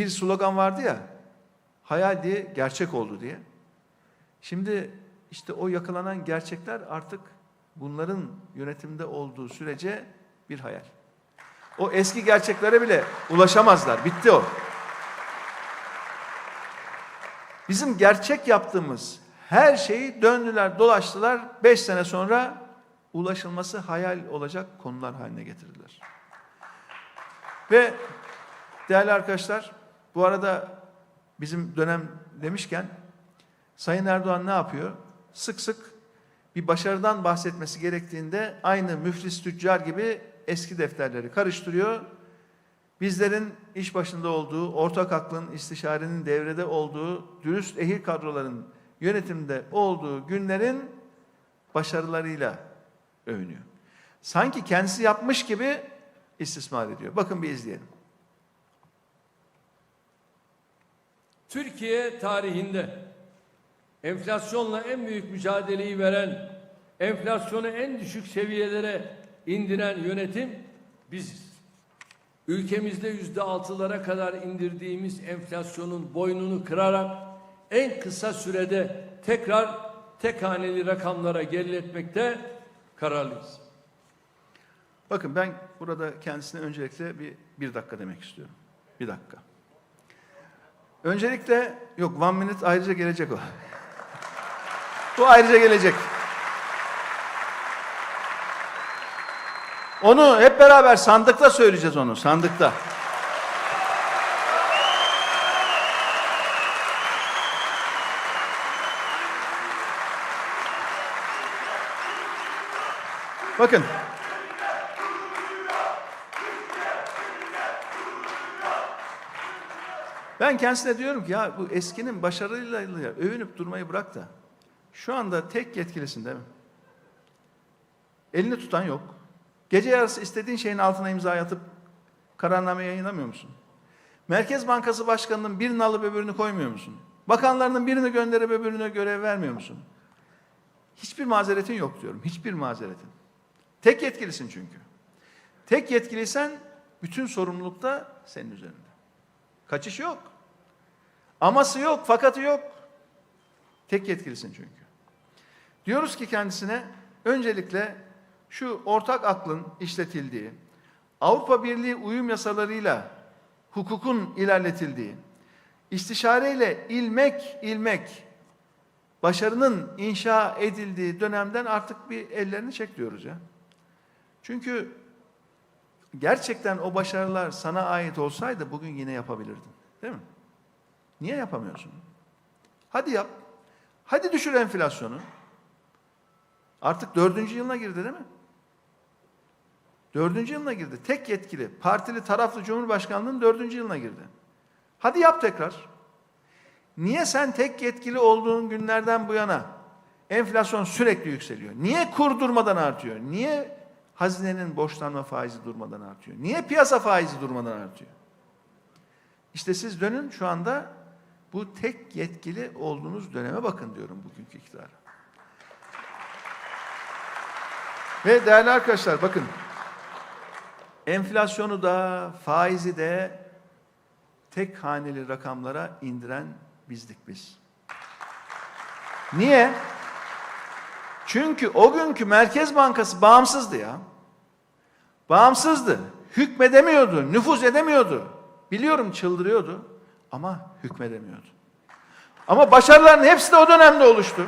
bir slogan vardı ya, hayal diye gerçek oldu diye. Şimdi işte o yakalanan gerçekler artık bunların yönetimde olduğu sürece bir hayal. O eski gerçeklere bile ulaşamazlar. Bitti o. Bizim gerçek yaptığımız her şeyi döndüler, dolaştılar. Beş sene sonra ulaşılması hayal olacak konular haline getirdiler. Ve değerli arkadaşlar, bu arada bizim dönem demişken Sayın Erdoğan ne yapıyor? Sık sık bir başarıdan bahsetmesi gerektiğinde aynı müflis tüccar gibi eski defterleri karıştırıyor. Bizlerin iş başında olduğu, ortak aklın, istişarenin devrede olduğu, dürüst ehil kadroların yönetimde olduğu günlerin başarılarıyla övünüyor. Sanki kendisi yapmış gibi istismar ediyor. Bakın bir izleyelim. Türkiye tarihinde enflasyonla en büyük mücadeleyi veren, enflasyonu en düşük seviyelere indiren yönetim biziz. Ülkemizde yüzde altılara kadar indirdiğimiz enflasyonun boynunu kırarak en kısa sürede tekrar tek haneli rakamlara geriletmekte kararlıyız. Bakın ben burada kendisine öncelikle bir, bir dakika demek istiyorum. Bir dakika. Öncelikle yok one minute ayrıca gelecek o. Bu ayrıca gelecek. Onu hep beraber sandıkta söyleyeceğiz onu sandıkta. Bakın. Ben kendisine diyorum ki ya bu eskinin başarıyla övünüp durmayı bırak da şu anda tek yetkilisin değil mi? Elini tutan yok. Gece yarısı istediğin şeyin altına imza atıp kararname yayınlamıyor musun? Merkez Bankası Başkanı'nın birini alıp öbürünü koymuyor musun? Bakanlarının birini gönderip öbürüne görev vermiyor musun? Hiçbir mazeretin yok diyorum. Hiçbir mazeretin. Tek yetkilisin çünkü. Tek yetkiliysen bütün sorumluluk da senin üzerinde. Kaçış yok. Aması yok, fakatı yok. Tek yetkilisin çünkü. Diyoruz ki kendisine öncelikle şu ortak aklın işletildiği, Avrupa Birliği uyum yasalarıyla hukukun ilerletildiği, istişareyle ilmek ilmek başarının inşa edildiği dönemden artık bir ellerini çek diyoruz ya. Çünkü gerçekten o başarılar sana ait olsaydı bugün yine yapabilirdin. Değil mi? Niye yapamıyorsun? Hadi yap. Hadi düşür enflasyonu. Artık dördüncü yılına girdi değil mi? Dördüncü yılına girdi. Tek yetkili, partili, taraflı Cumhurbaşkanlığının dördüncü yılına girdi. Hadi yap tekrar. Niye sen tek yetkili olduğun günlerden bu yana enflasyon sürekli yükseliyor? Niye kur durmadan artıyor? Niye hazinenin borçlanma faizi durmadan artıyor? Niye piyasa faizi durmadan artıyor? İşte siz dönün şu anda bu tek yetkili olduğunuz döneme bakın diyorum bugünkü iktidara. Ve değerli arkadaşlar bakın enflasyonu da faizi de tek haneli rakamlara indiren bizdik biz. Niye? Çünkü o günkü Merkez Bankası bağımsızdı ya. Bağımsızdı. Hükmedemiyordu, nüfuz edemiyordu. Biliyorum çıldırıyordu ama hükmedemiyordu. Ama başarıların hepsi de o dönemde oluştu.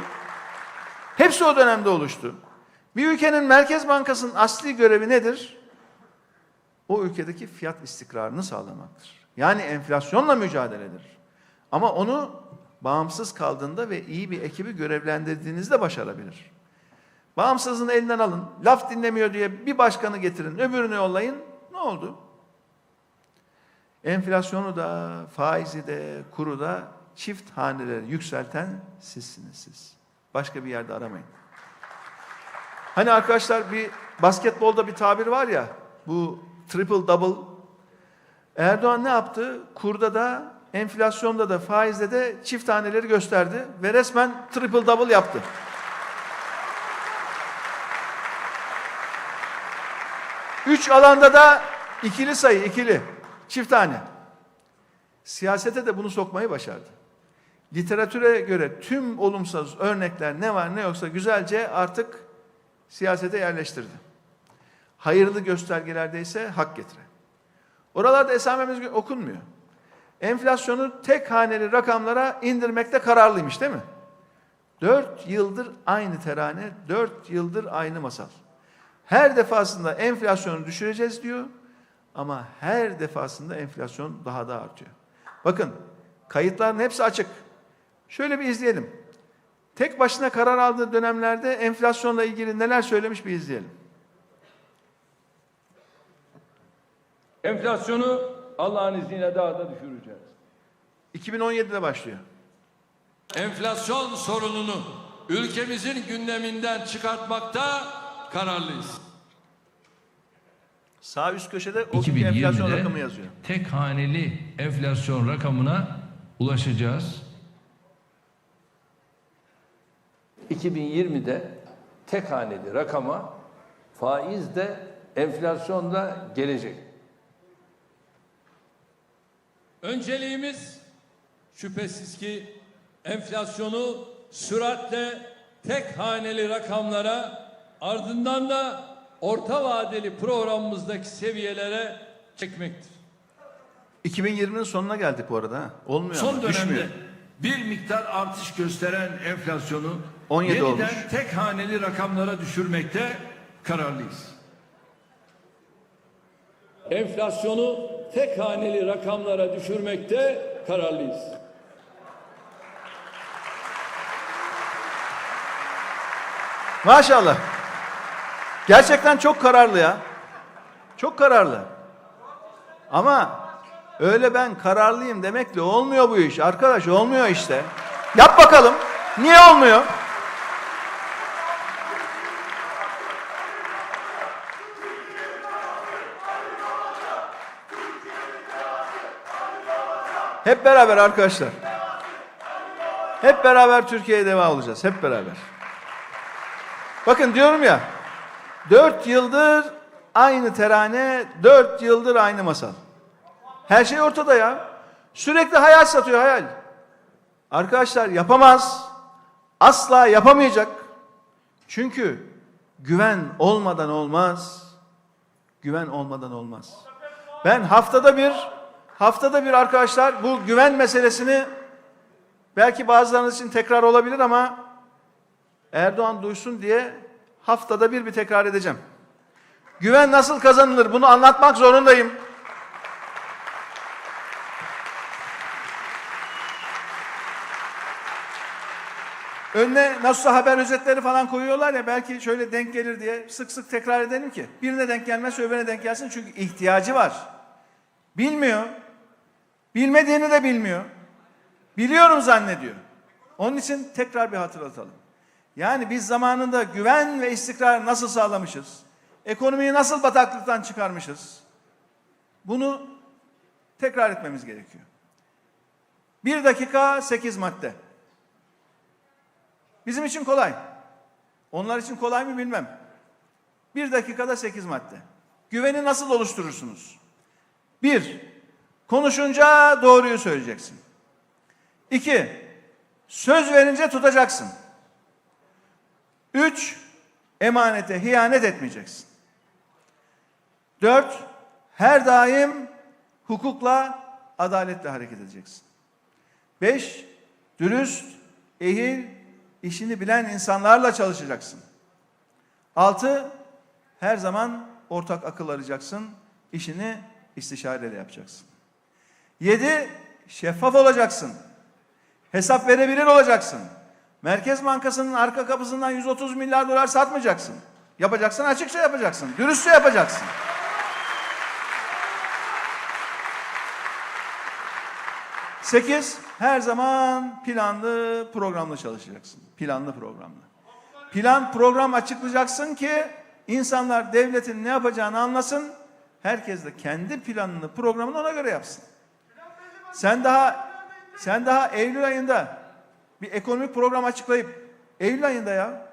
Hepsi o dönemde oluştu. Bir ülkenin Merkez Bankası'nın asli görevi nedir? O ülkedeki fiyat istikrarını sağlamaktır. Yani enflasyonla mücadeledir. Ama onu bağımsız kaldığında ve iyi bir ekibi görevlendirdiğinizde başarabilir. Bağımsızlığını elinden alın, laf dinlemiyor diye bir başkanı getirin, öbürünü yollayın. Ne oldu? Enflasyonu da, faizi de, kuru da çift haneleri yükselten sizsiniz siz. Başka bir yerde aramayın. Hani arkadaşlar bir basketbolda bir tabir var ya, bu triple double. Erdoğan ne yaptı? Kurda da, enflasyonda da, faizde de çift haneleri gösterdi ve resmen triple double yaptı. Üç alanda da ikili sayı, ikili, çift tane. Siyasete de bunu sokmayı başardı. Literatüre göre tüm olumsuz örnekler ne var ne yoksa güzelce artık siyasete yerleştirdi. Hayırlı göstergelerde ise hak getire. Oralarda esamemiz okunmuyor. Enflasyonu tek haneli rakamlara indirmekte kararlıymış değil mi? Dört yıldır aynı terane, dört yıldır aynı masal. Her defasında enflasyonu düşüreceğiz diyor ama her defasında enflasyon daha da artıyor. Bakın kayıtların hepsi açık. Şöyle bir izleyelim. Tek başına karar aldığı dönemlerde enflasyonla ilgili neler söylemiş bir izleyelim. Enflasyonu Allah'ın izniyle daha da düşüreceğiz. 2017'de başlıyor. Enflasyon sorununu ülkemizin gündeminden çıkartmakta kararlıyız. Sağ üst köşede o günkü enflasyon rakamı yazıyor. tek haneli enflasyon rakamına ulaşacağız. 2020'de tek haneli rakama faiz de enflasyon da gelecek. Önceliğimiz şüphesiz ki enflasyonu süratle tek haneli rakamlara ardından da orta vadeli programımızdaki seviyelere çekmektir. 2020'nin sonuna geldik bu arada. ha. Olmuyor Son ama, dönemde düşmüyor. bir miktar artış gösteren enflasyonu 17 yeniden olmuş. tek haneli rakamlara düşürmekte kararlıyız. Enflasyonu tek haneli rakamlara düşürmekte kararlıyız. Maşallah. Gerçekten çok kararlı ya. Çok kararlı. Ama öyle ben kararlıyım demekle olmuyor bu iş. Arkadaş olmuyor işte. Yap bakalım. Niye olmuyor? Hep beraber arkadaşlar. Hep beraber Türkiye'ye devam olacağız. Hep beraber. Bakın diyorum ya, dört yıldır aynı terane, dört yıldır aynı masal. Her şey ortada ya. Sürekli hayal satıyor hayal. Arkadaşlar yapamaz. Asla yapamayacak. Çünkü güven olmadan olmaz. Güven olmadan olmaz. Ben haftada bir, haftada bir arkadaşlar bu güven meselesini belki bazılarınız için tekrar olabilir ama Erdoğan duysun diye haftada bir bir tekrar edeceğim. Güven nasıl kazanılır bunu anlatmak zorundayım. Önüne nasılsa haber özetleri falan koyuyorlar ya belki şöyle denk gelir diye sık sık tekrar edelim ki birine denk gelmez öbürüne denk gelsin çünkü ihtiyacı var. Bilmiyor. Bilmediğini de bilmiyor. Biliyorum zannediyor. Onun için tekrar bir hatırlatalım. Yani biz zamanında güven ve istikrar nasıl sağlamışız? Ekonomiyi nasıl bataklıktan çıkarmışız? Bunu tekrar etmemiz gerekiyor. Bir dakika sekiz madde. Bizim için kolay. Onlar için kolay mı bilmem. Bir dakikada sekiz madde. Güveni nasıl oluşturursunuz? Bir, konuşunca doğruyu söyleyeceksin. İki, söz verince tutacaksın. Üç, emanete hiyanet etmeyeceksin. Dört, her daim hukukla, adaletle hareket edeceksin. Beş, dürüst, ehil, işini bilen insanlarla çalışacaksın. Altı, her zaman ortak akıl arayacaksın, işini istişareyle yapacaksın. Yedi, şeffaf olacaksın. Hesap verebilir olacaksın. Merkez Bankası'nın arka kapısından 130 milyar dolar satmayacaksın. Yapacaksın, açıkça yapacaksın. Dürüstçe yapacaksın. Sekiz, her zaman planlı, programlı çalışacaksın. Planlı, programlı. Plan, program açıklayacaksın ki insanlar devletin ne yapacağını anlasın. Herkes de kendi planını, programını ona göre yapsın. Sen daha sen daha Eylül ayında bir ekonomik program açıklayıp Eylül ayında ya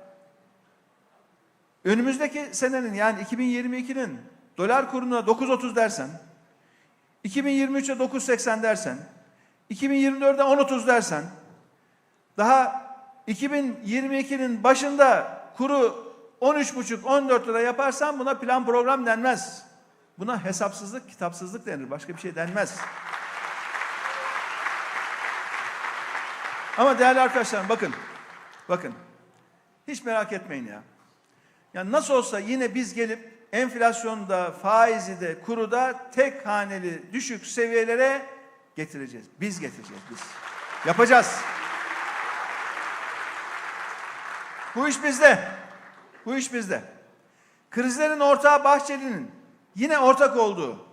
önümüzdeki senenin yani 2022'nin dolar kuruna 9.30 dersen 2023'e 9.80 dersen 2024'de 10.30 dersen, daha 2022'nin başında kuru 13,5-14 lira yaparsan buna plan program denmez. Buna hesapsızlık, kitapsızlık denir. Başka bir şey denmez. Ama değerli arkadaşlar bakın. Bakın. Hiç merak etmeyin ya. Yani nasıl olsa yine biz gelip enflasyonda, faizi de, kuru da tek haneli düşük seviyelere getireceğiz. Biz getireceğiz biz. Yapacağız. Bu iş bizde. Bu iş bizde. Krizlerin ortağı Bahçeli'nin yine ortak olduğu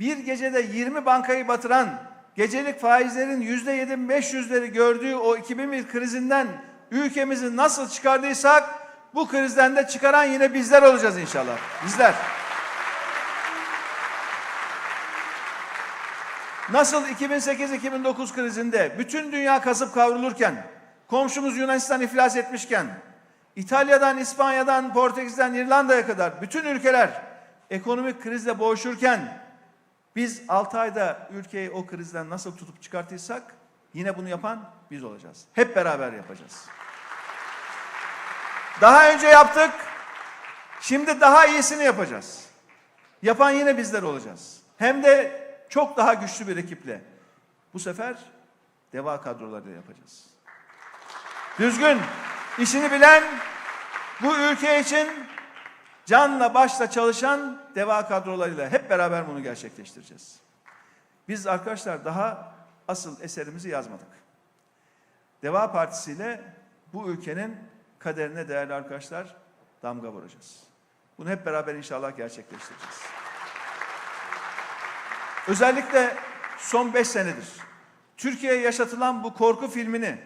bir gecede 20 bankayı batıran gecelik faizlerin yüzde yedi 500'leri gördüğü o 2001 krizinden ülkemizi nasıl çıkardıysak bu krizden de çıkaran yine bizler olacağız inşallah. Bizler. Nasıl 2008-2009 krizinde bütün dünya kasıp kavrulurken, komşumuz Yunanistan iflas etmişken, İtalya'dan, İspanya'dan, Portekiz'den, İrlanda'ya kadar bütün ülkeler ekonomik krizle boğuşurken, biz 6 ayda ülkeyi o krizden nasıl tutup çıkartırsak, yine bunu yapan biz olacağız. Hep beraber yapacağız. Daha önce yaptık, şimdi daha iyisini yapacağız. Yapan yine bizler olacağız. Hem de çok daha güçlü bir ekiple. Bu sefer deva kadrolarıyla yapacağız. Düzgün, işini bilen, bu ülke için canla başla çalışan deva kadrolarıyla hep beraber bunu gerçekleştireceğiz. Biz arkadaşlar daha asıl eserimizi yazmadık. Deva Partisi ile bu ülkenin kaderine değerli arkadaşlar damga vuracağız. Bunu hep beraber inşallah gerçekleştireceğiz. Özellikle son beş senedir Türkiye'ye yaşatılan bu korku filmini,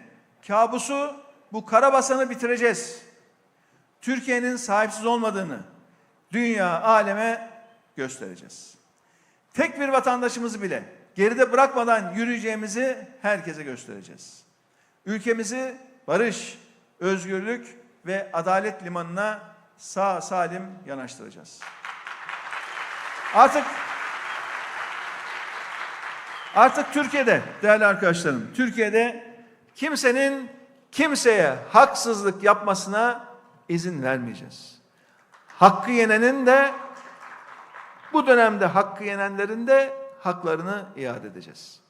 kabusu, bu karabasanı bitireceğiz. Türkiye'nin sahipsiz olmadığını dünya, aleme göstereceğiz. Tek bir vatandaşımızı bile geride bırakmadan yürüyeceğimizi herkese göstereceğiz. Ülkemizi barış, özgürlük ve adalet limanına sağ salim yanaştıracağız. Artık Artık Türkiye'de değerli arkadaşlarım, Türkiye'de kimsenin kimseye haksızlık yapmasına izin vermeyeceğiz. Hakkı yenenin de bu dönemde hakkı yenenlerin de haklarını iade edeceğiz.